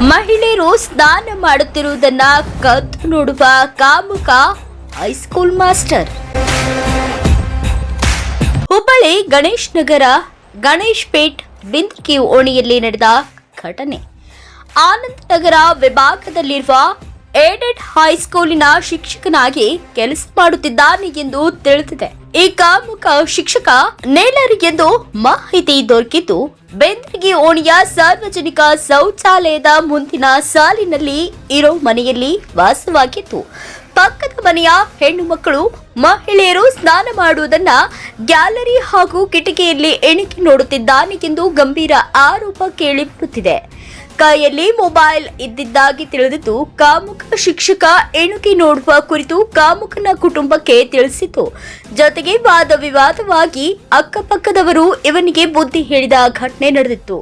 ಮಹಿಳೆಯರು ಸ್ನಾನ ಮಾಡುತ್ತಿರುವುದನ್ನ ಕದ್ದು ನೋಡುವ ಕಾಮುಕ high school master. Hubballi Ganesh Nagar, Ganesh Pet, Bindaki ಓಣಿಯಲ್ಲಿ ನಡೆದ ಘಟನೆ. ಆನಂದ್ ನಗರ ವಿಭಾಗದಲ್ಲಿರುವ ಏಡೆಡ್ ಹೈಸ್ಕೂಲಿನ ಶಿಕ್ಷಕನಾಗಿ ಕೆಲಸ ಮಾಡುತ್ತಿದ್ದಾನೆ ಎಂದು ತಿಳಿದಿದೆ. ಈ ಕಾಮುಕ ಶಿಕ್ಷಕ ನೇಲರ್ ಎಂದು ಮಾಹಿತಿ ದೊರಕಿದ್ದು, ಬೆಂದ್ರಗಿ ಓಣಿಯ ಸಾರ್ವಜನಿಕ ಶೌಚಾಲಯದ ಮುಂದಿನ ಸಾಲಿನಲ್ಲಿ ಇರೋ ಮನೆಯಲ್ಲಿ ವಾಸವಾಗಿತ್ತು ಪಕ್ಕದ ಮನೆಯ ಹೆಣ್ಣು ಮಕ್ಕಳು, ಮಹಿಳೆಯರು ಸ್ನಾನ ಮಾಡುವುದನ್ನ ಗ್ಯಾಲರಿ ಹಾಗೂ ಕಿಟಕಿಯಲ್ಲಿ ಎಣಿಕೆ ನೋಡುತ್ತಿದ್ದಾನೆ ಎಂದು ಗಂಭೀರ ಆರೋಪ ಕೇಳಿಬರುತ್ತಿದೆ ಕೈಯಲ್ಲಿ ಮೊಬೈಲ್ ಇದ್ದಿದ್ದಾಗಿ ತಿಳಿದಿದ್ದು, ಕಾಮುಕ ಶಿಕ್ಷಕ ಎಣುಕಿ ನೋಡುವ ಕುರಿತು ಕಾಮುಕನ ಕುಟುಂಬಕ್ಕೆ ತಿಳಿಸಿತು ಜೊತೆಗೆ ವಾದ ವಿವಾದವಾಗಿ ಅಕ್ಕಪಕ್ಕದವರು ಇವನಿಗೆ ಬುದ್ಧಿ ಹೇಳಿದ ಘಟನೆ ನಡೆದಿತ್ತು.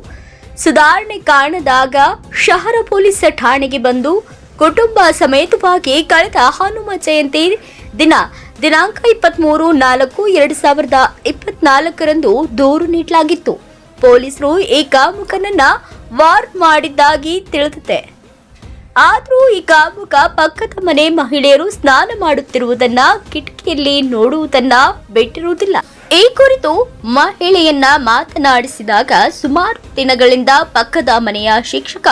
ಸುಧಾರಣೆ ಕಾಣದಾಗ ಶಹರ ಪೊಲೀಸ್ ಠಾಣೆಗೆ ಬಂದು ಕುಟುಂಬ ಸಮೇತವಾಗಿ ಕಳೆದ ಹನುಮ ಜಯಂತಿ ದಿನ, ದಿನಾಂಕ ಇಪ್ಪತ್ಮೂರು ನಾಲ್ಕು ಎರಡು ಸಾವಿರದ ಇಪ್ಪತ್ನಾಲ್ಕರಂದು ದೂರು ನೀಡಲಾಗಿತ್ತು. ಪೊಲೀಸರು ಈ ಕಾಮುಕನನ್ನ ವಾರ್ ಮಾಡಿದ್ದಾಗಿ ತಿಳಿದಿದೆ. ಆದರೂ ಈ ಕಾಮುಕ ಪಕ್ಕದ ಮನೆ ಮಹಿಳೆಯರು ಸ್ನಾನ ಮಾಡುತ್ತಿರುವುದನ್ನ ಕಿಟಕಿಯಲ್ಲಿ ನೋಡುವುದನ್ನ ಬಿಟ್ಟಿರುವುದಿಲ್ಲ. ಈ ಕುರಿತು ಮಹಿಳೆಯನ್ನ ಮಾತನಾಡಿಸಿದಾಗ ಸುಮಾರು ದಿನಗಳಿಂದ ಪಕ್ಕದ ಮನೆಯ ಶಿಕ್ಷಕ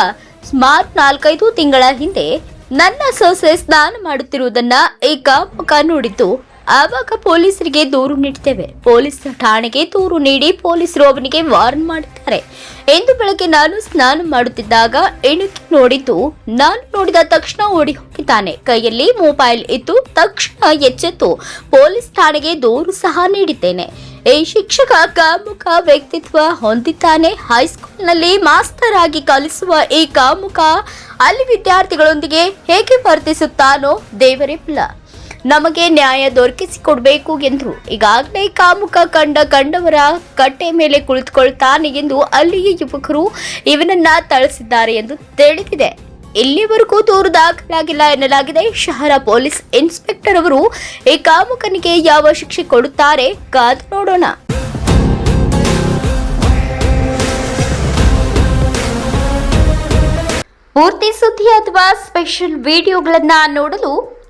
ಸುಮಾರು ನಾಲ್ಕೈದು ತಿಂಗಳ ಹಿಂದೆ ನನ್ನ ಸೊಸೆ ಸ್ನಾನ ಮಾಡುತ್ತಿರುವುದನ್ನ ಈ ಕಾಮುಕ ನೋಡಿದ್ದು ಆವಾಗ ಪೊಲೀಸರಿಗೆ ದೂರು ನೀಡಿದ್ದೇವೆ ಪೊಲೀಸ್ ಠಾಣೆಗೆ ದೂರು ನೀಡಿ ಪೊಲೀಸರು ಅವನಿಗೆ ವಾರ್ನ್ ಮಾಡುತ್ತಾರೆ ಎಂದು ಬೆಳಗ್ಗೆ ನಾನು ಸ್ನಾನ ಮಾಡುತ್ತಿದ್ದಾಗ ಎಣುಕಿ ನೋಡಿದ್ದು, ನಾನು ನೋಡಿದ ತಕ್ಷಣ ಓಡಿ ಹೋಗಿದ್ದಾನೆ ಕೈಯಲ್ಲಿ ಮೊಬೈಲ್ ಇತ್ತು ತಕ್ಷಣ ಎಚ್ಚೆತ್ತು. ಪೊಲೀಸ್ ಠಾಣೆಗೆ ದೂರು ಸಹ ನೀಡಿದ್ದೇನೆ. ಈ ಶಿಕ್ಷಕ ಕಾಮುಕ ವ್ಯಕ್ತಿತ್ವ ಹೊಂದಿದ್ದಾನೆ. ಹೈಸ್ಕೂಲ್ನಲ್ಲಿ ಮಾಸ್ತರ್ ಆಗಿ ಕಲಿಸುವ ಈ ಕಾಮುಕ ಅಲ್ಲಿ ವಿದ್ಯಾರ್ಥಿಗಳೊಂದಿಗೆ ಹೇಗೆ ವರ್ತಿಸುತ್ತಾನೋ ದೇವರೇ ನಮಗೆ ನ್ಯಾಯ ದೊರಕಿಸಿಕೊಡ್ಬೇಕು ಎಂದರು ಈಗಾಗಲೇ ಕಾಮುಕ ಕಂಡ ಕಂಡವರ ಕಟ್ಟೆ ಮೇಲೆ ಕುಳಿತುಕೊಳ್ತಾನೆ ಎಂದು ಅಲ್ಲಿಯ ಯುವಕರು ಇವನನ್ನ ತಳಿಸಿದ್ದಾರೆ ಎಂದು ತಿಳಿದಿದೆ. ಇಲ್ಲಿವರೆಗೂ ದೂರು ದಾಖಲಾಗಿಲ್ಲ ಎನ್ನಲಾಗಿದೆ. ಶಹರ ಪೊಲೀಸ್ ಇನ್ಸ್ಪೆಕ್ಟರ್ ಅವರು ಈ ಕಾಮುಕನಿಗೆ ಯಾವ ಶಿಕ್ಷೆ ಕೊಡುತ್ತಾರೆ ಕಾದು ನೋಡೋಣ. ಪೂರ್ತಿ ಸುದ್ದಿ ಅಥವಾ ಸ್ಪೆಷಲ್ ವಿಡಿಯೋಗಳನ್ನ ನೋಡಲು